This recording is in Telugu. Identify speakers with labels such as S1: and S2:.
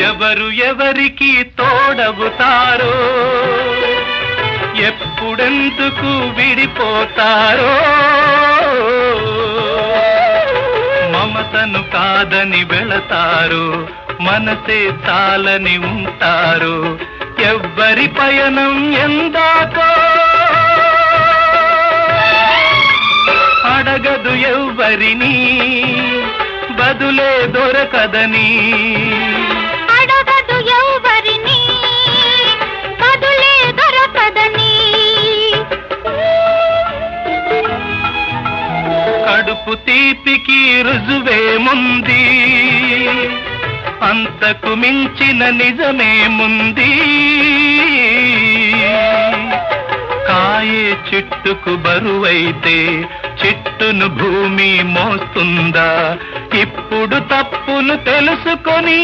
S1: ఎవరు ఎవరికి తోడవుతారో ఎప్పుడెందుకు విడిపోతారో? మమతను కాదని వెళతారు మనసే చాలని ఉంటారు. ఎవ్వరి పయనం ఎందాకో? అడగదు ఎవ్వరిని బదులే దొరకదని. కడుపు తీపికి రుజువేముంది? అంతకు మించిన నిజమేముంది? కాయే చిట్టుకు బరువైతే చిట్టును భూమి మోస్తుందా? ఇప్పుడు తప్పును తెలుసుకొని